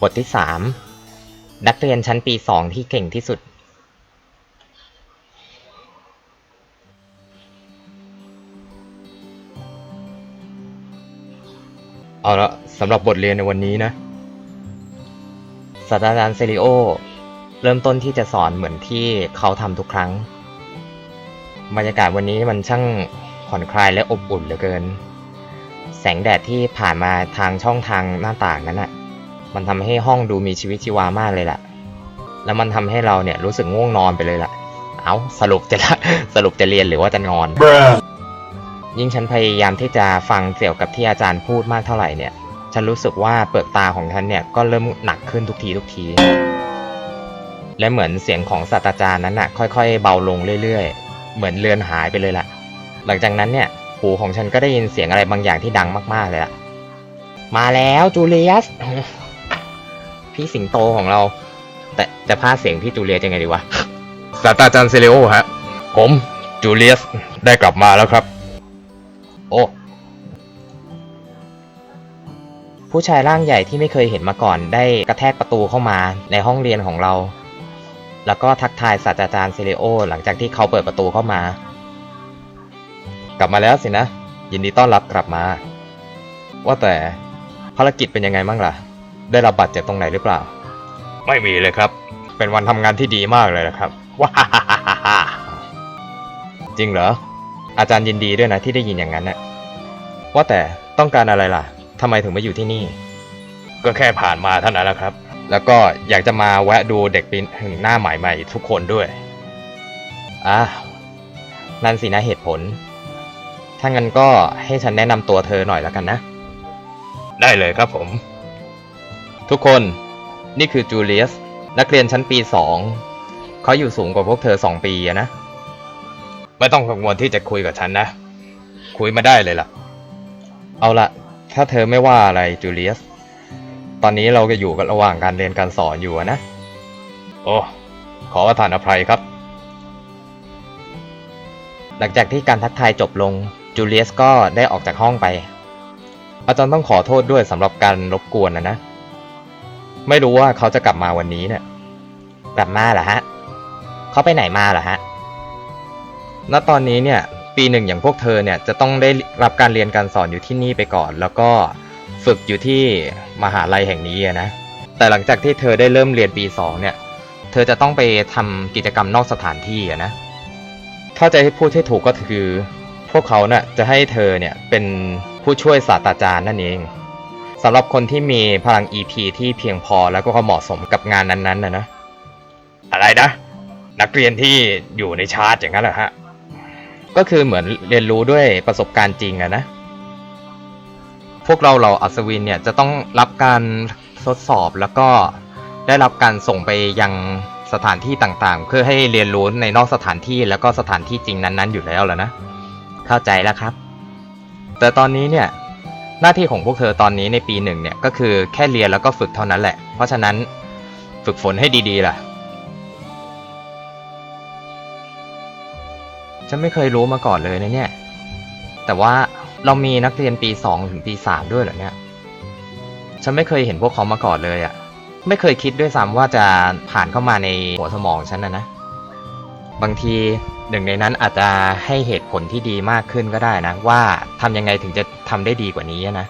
บทที่สามนักเรียนชั้นปีสองที่เก่งที่สุด เอาละสำหรับบทเรียนในวันนี้นะศาสตราจารย์เซริโอ เริ่มต้นที่จะสอนเหมือนที่เขาทำทุกครั้ง บรรยากาศวันนี้มันช่างผ่อนคลายและอบอุ่นเหลือเกิน แสงแดดที่ผ่านมาทางช่องทางหน้าต่างนั้นน่ะ มันทำให้ห้องดูมีชีวิตชีวามากเลยล่ะ แล้วมันทำให้เราเนี่ยรู้สึกง่วงนอนไปเลยล่ะ เอาสรุปจะละสรุปจะเรียนหรือว่าจะนอน ยิ่งฉันพยายามที่จะฟังเกี่ยวกับที่อาจารย์พูดมากเท่าไหร่เนี่ย ฉันรู้สึกว่าเปลือกตาของฉันเนี่ยก็เริ่มหนักขึ้นทุกทีทุกที และเหมือนเสียงของศาสตราจารย์นั้นน่ะค่อยๆ เบาลงเรื่อยๆ เหมือนเลือนหายไปเลยล่ะ หลังจากนั้นเนี่ยหูของฉันก็ได้ยินเสียงอะไรบางอย่างที่ดังมากๆเลยล่ะ มาแล้วจูเลียส พี่สิงโตของเรา แต่แต่พาเสียงพี่จูเลียสยังไงดีวะศาสตราจารย์เซเลโอฮะ ผมจูเลียสได้กลับมาแล้วครับ โอ้ผู้ชายร่างใหญ่ที่ไม่เคยเห็นมาก่อนได้กระแทกประตูเข้ามาในห้องเรียนของเรา แล้วก็ทักทายศาสตราจารย์เซเลโอ หลังจากที่เขาเปิดประตูเข้ามา กลับมาแล้วสินะ ยินดีต้อนรับกลับมา ว่าแต่ภารกิจเป็นยังไงบ้างล่ะ ได้รับบาดเจ็บตรงไหนหรือเปล่า ไม่มีเลยครับ เป็นวันทำงานที่ดีมากเลยนะครับว้าฮ่าฮ่าฮ่าฮ่าจริงเหรอ อาจารย์ยินดีด้วยนะที่ได้ยินอย่างนั้นน่ะว่าแต่ต้องการอะไรล่ะทำไมถึงมาอยู่ที่นี่ ก็แค่ผ่านมาเท่านั้นแหละครับ แล้วก็อยากจะมาแวะดูเด็กปีหนึ่งหน้าใหม่ๆทุกคนด้วยอะนั่นสินะเหตุผล ถ้างั้นก็ให้ฉันแนะนำตัวเธอหน่อยแล้วกันนะ ได้เลยครับผม ทุกคนนี่คือจูเลียส นักเรียนชั้นปีสองเขาอยู่สูงกว่าพวกเธอสองปีอะนะ ไม่ต้องกังวลที่จะคุยกับฉันนะ คุยมาได้เลยล่ะ เอาละถ้าเธอไม่ว่าอะไรจูเลียส ตอนนี้เราก็อยู่กันระหว่างการเรียนการสอนอยู่อะนะ โอ้ขอประทานอภัยครับ หลังจากที่การทักทายจบลงจูเลียสก็ได้ออกจากห้องไป อาจารย์ต้องขอโทษด้วยสำหรับการรบกวนนะนะ ไม่รู้ว่าเขาจะกลับมาวันนี้เนี่ยกลับมาเหรอฮะเขาไปไหนมาเหรอฮะณตอนนี้เนี่ยปีหนึ่งอย่างพวกเธอเนี่ยจะต้องได้รับการเรียนการสอนอยู่ที่นี่ไปก่อน แล้วก็ฝึกอยู่ที่มหาลัยแห่งนี้นะแต่หลังจากที่เธอได้เริ่มเรียนปีสองเนี่ย เธอจะต้องไปทำกิจกรรมนอกสถานที่นะถ้าจะให้พูดให้ถูกก็คือ พวกเขาเนี่ยจะให้เธอเนี่ยเป็นผู้ช่วยศาสตราจารย์นั่นเอง สำหรับคนที่มีพลัง EP ที่เพียงพอแล้วก็เหมาะสมกับงานนั้นๆนะนะ อะไรนะ นักเรียนที่อยู่ในชาร์ตอย่างนั้นเหรอฮะ ก็คือเหมือนเรียนรู้ด้วยประสบการณ์จริงอะนะ พวกเราเราอัศวินเนี่ยจะต้องรับการทดสอบแล้วก็ได้รับการส่งไปยังสถานที่ต่างๆ เพื่อให้เรียนรู้ในนอกสถานที่แล้วก็สถานที่จริงนั้นๆ อยู่แล้วแหละนะ เข้าใจแล้วครับ แต่ตอนนี้เนี่ย หน้าที่ของพวกเธอตอนนี้ในปีหนึ่งเนี่ยก็คือแค่เรียนแล้วก็ฝึกเท่านั้นแหละ เพราะฉะนั้นฝึกฝนให้ดีๆล่ะ ฉันไม่เคยรู้มาก่อนเลยนะเนี่ย แต่ว่าเรามีนักเรียนปีสองถึงปีสามด้วยเหรอเนี่ย ฉันไม่เคยเห็นพวกเขามาก่อนเลยอะ่ะ ไม่เคยคิดด้วยซ้ำว่าจะผ่านเข้ามาในหัวสมองฉันนะนะ บางทีหนึ่งในนั้นอาจจะให้เหตุผลที่ดีมากขึ้นก็ได้นะ ว่าทำยังไงถึงจะทำได้ดีกว่านี้นะ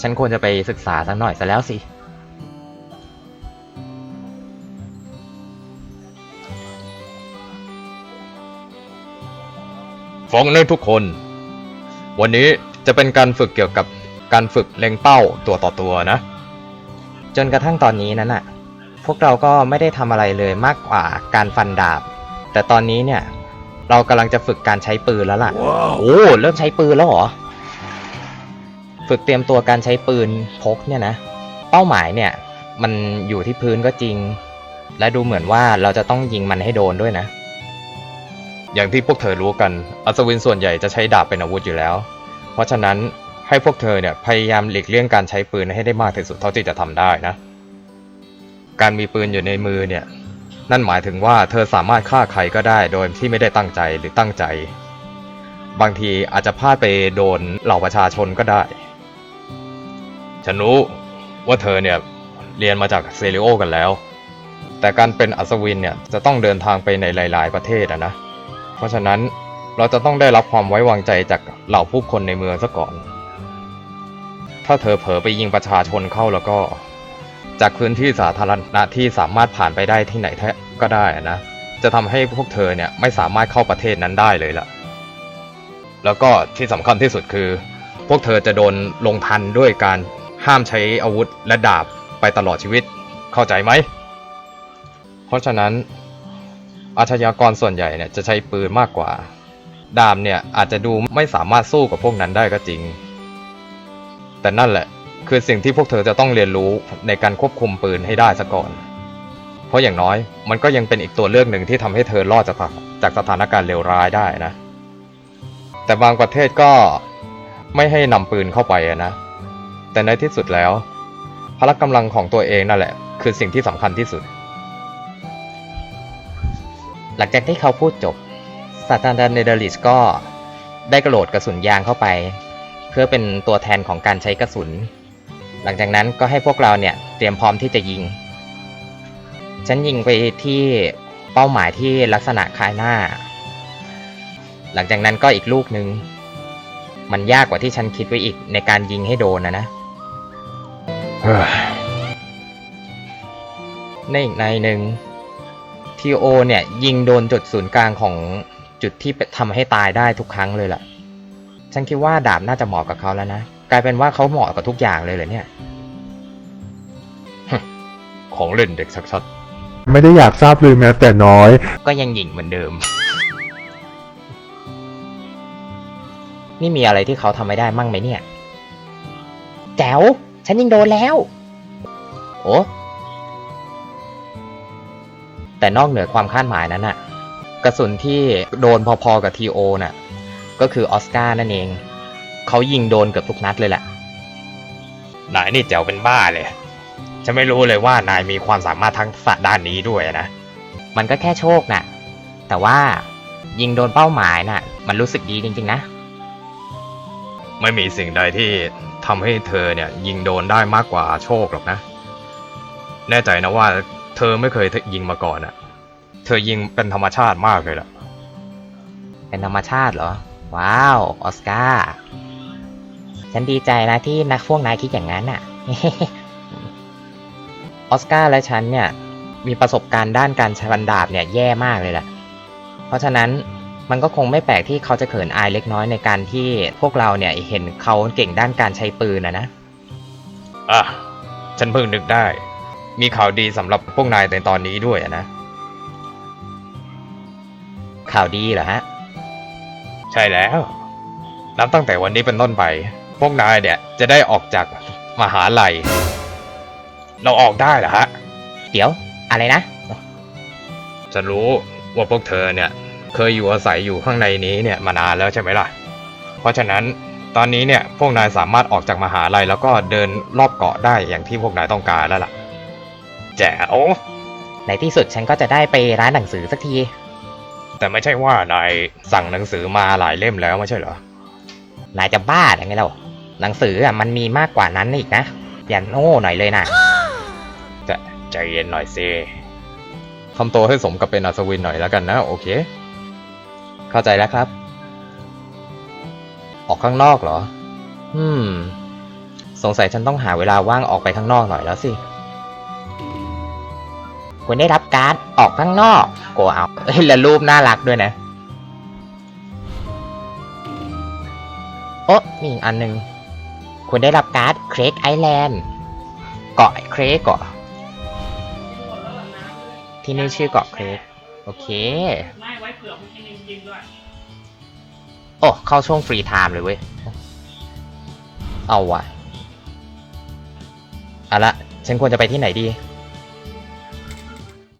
ฉันควรจะไปศึกษาสักหน่อยซะแล้วสิฟ้องนักทุกคน วันนี้จะเป็นการฝึกเกี่ยวกับการฝึกเล็งเป้าตัวต่อตัวนะ จนกระทั่งตอนนี้นั้นน่ะพวกเราก็ไม่ได้ทำอะไรเลยมากกว่าการฟันดาบ แต่ตอนนี้เนี่ย เรากำลังจะฝึกการใช้ปืนแล้วล่ะโอ้เริ่มใช้ปืนแล้วเหรอ ฝึกเตรียมตัวการใช้ปืนพกเนี่ยนะ เป้าหมายเนี่ย มันอยู่ที่พื้นก็จริง และดูเหมือนว่าเราจะต้องยิงมันให้โดนด้วยนะ อย่างที่พวกเธอรู้กัน อัศวินส่วนใหญ่จะใช้ดาบเป็นอาวุธอยู่แล้ว เพราะฉะนั้นให้พวกเธอเนี่ยพยายามหลีกเลี่ยงการใช้ปืนให้ได้มากที่สุดเท่าที่จะทำได้นะ การมีปืนอยู่ในมือเนี่ย นั่นหมายถึงว่าเธอสามารถฆ่าใครก็ได้โดยที่ไม่ได้ตั้งใจหรือตั้งใจ บางทีอาจจะพลาดไปโดนเหล่าประชาชนก็ได้ ฉันรู้ว่าเธอเนี่ยเรียนมาจากเซริโอกันแล้ว แต่การเป็นอัศวินเนี่ยจะต้องเดินทางไปในหลาย ๆ ประเทศอะนะ เพราะฉะนั้นเราจะต้องได้รับความไว้วางใจจากเหล่าผู้คนในเมืองซะก่อน ถ้าเธอเผลอไปยิงประชาชนเข้าแล้วก็ จากพื้นที่สาธารณะที่สามารถผ่านไปได้ที่ไหนแท้ก็ได้นะ จะทำให้พวกเธอเนี่ยไม่สามารถเข้าประเทศนั้นได้เลยล่ะ แล้วก็ที่สำคัญที่สุดคือ พวกเธอจะโดนลงทันด้วยการห้ามใช้อาวุธและดาบไปตลอดชีวิต เข้าใจไหม เพราะฉะนั้นอาชญากรส่วนใหญ่เนี่ยจะใช้ปืนมากกว่า ดาบเนี่ยอาจจะดูไม่สามารถสู้กับพวกนั้นได้ก็จริง แต่นั่นแหละ คือสิ่งที่พวกเธอจะต้องเรียนรู้ในการควบคุมปืนให้ได้ซะก่อน เพราะอย่างน้อยมันก็ยังเป็นอีกตัวเลือกหนึ่งที่ทำให้เธอรอดจากสถจากสถานการณ์เลวร้ายได้นะ แต่บางประเทศก็ไม่ให้นำปืนเข้าไปนะ แต่ในที่สุดแล้ว พละกำลังของตัวเองนั่นแหละ คือสิ่งที่สำคัญที่สุด หลังจากที่เขาพูดจบศาสตราจารย์เนเดอริชก็ได้กระโดดกระสุนยางเข้าไป เพื่อเป็นตัวแทนของการใช้กระสุน หลังจากนั้นก็ให้พวกเราเนี่ยเตรียมพร้อมที่จะยิง ฉันยิงไปที่เป้าหมายที่ลักษณะคล้ายหน้า หลังจากนั้นก็อีกลูกหนึ่งมันยากกว่าที่ฉันคิดไว้อีกในการยิงให้โดนนะนะในอีกในหนึ่งทีโอเนี่ยยิงโดนจุดศูนย์กลางของจุดที่ทำให้ตายได้ทุกครั้งเลยล่ะ ฉันคิดว่าดาบน่าจะเหมาะกับเขาแล้วนะ กลายเป็นว่าเขาเหมาะกับทุกอย่างเลยเหรอเนี่ย ของเล่นเด็กชัดไม่ได้อยากทราบเลยแม้แต่น้อยก็ยังหญิงเหมือนเดิม นี่มีอะไรที่เขาทำไม่ได้มั่งไหมเนี่ย แจ๋ว ฉันยิงโดนแล้ว โอ้แต่นอกเหนือความคาดหมายนั้นน่ะ กระสุนที่โดนพอๆกับทีโอน่ะ ก็คือออสการ์นั่นเอง เขายิงโดนเกือบทุกนัดเลยแหละๆนายนี่แจ๋วเป็นบ้าเลย ฉันไม่รู้เลยว่านายมีความสามารถทั้งษะด้านนี้ด้วยนะ มันก็แค่โชคน่ะ แต่ว่ายิงโดนเป้าหมายน่ะ มันรู้สึกดีจริงๆนะ ไม่มีสิ่งใดที่ทำให้เธอเนี่ยยิงโดนได้มากกว่าโชคหรอกนะ แน่ใจนะว่าเธอไม่เคยยิงมาก่อนอะเธอยิงเป็นธรรมชาติมากเลยล่ะ เป็นธรรมชาติเหรอ ว้าว ออสการ์ ฉันดีใจนะที่นักพวกนายคิดอย่างนั้นน่ะ ออสการ์และฉันเนี่ย มีประสบการณ์ด้านการใช้ฟันดาบเนี่ยแย่มากเลยแหละเพราะฉะนั้นมันก็คงไม่แปลกที่เขาจะเขินอายเล็กน้อยในการที่พวกเราเนี่ยเห็นเขาเก่งด้านการใช้ปืนนะนะอะฉันเพิ่งนึกได้ มีข่าวดีสำหรับพวกนายในตอนนี้ด้วยอะนะ ข่าวดีเหรอฮะ ใช่แล้ว นับตั้งแต่วันนี้เป็นต้นไปพ วกนายเนี่ยจะได้ออกจากมหาลัย เราออกได้เหรอฮะ เดี๋ยวอะไรนะจะรู้ว่าพวกเธอเนี่ย เคยอยู่อาศัยอยู่ข้างในนี้เนี่ยมานานแล้วใช่ไหมล่ะ เพราะฉะนั้นตอนนี้เนี่ยพวกนายสามารถออกจากมหาลัยแล้วก็เดินรอบเกาะได้อย่างที่พวกนายต้องการแล้วล่ะ แจ๋วในที่สุดฉันก็จะได้ไปร้านหนังสือสักที แต่ไม่ใช่ว่านายสั่งหนังสือมาหลายเล่มแล้วไม่ใช่เหรอ นายจะบ้าหรือไงเรา หนังสืออะมันมีมากกว่านั้นอีกนะ อย่าโง่หน่อยเลยนะแต่ใจเย็นหน่อยสิทำตัวให้สมกับเป็นอัศวินหน่อยแล้วกันนะ โอเค เข้าใจแล้วครับ ออกข้างนอกเหรอ อืม สงสัยฉันต้องหาเวลาว่างออกไปข้างนอกหน่อยแล้วสิ คุณได้รับการ์ดออกข้างนอกโกเอาเอ้ยแล้วรูปน่ารักด้วยนะโอ้มีอีกอันหนึ่ง คุณได้รับการ์ดเครกไอแลนด์เกาะเครกเกาะที่นี่ชื่อเกาะเครกโอเคไม่ไว้เผื่อพวกนี้จริงๆด้วยโอ้เข้าช่วงฟรีไทม์เลยเว้ย เอาว่ะเอาละฉันควรจะไปที่ไหนดี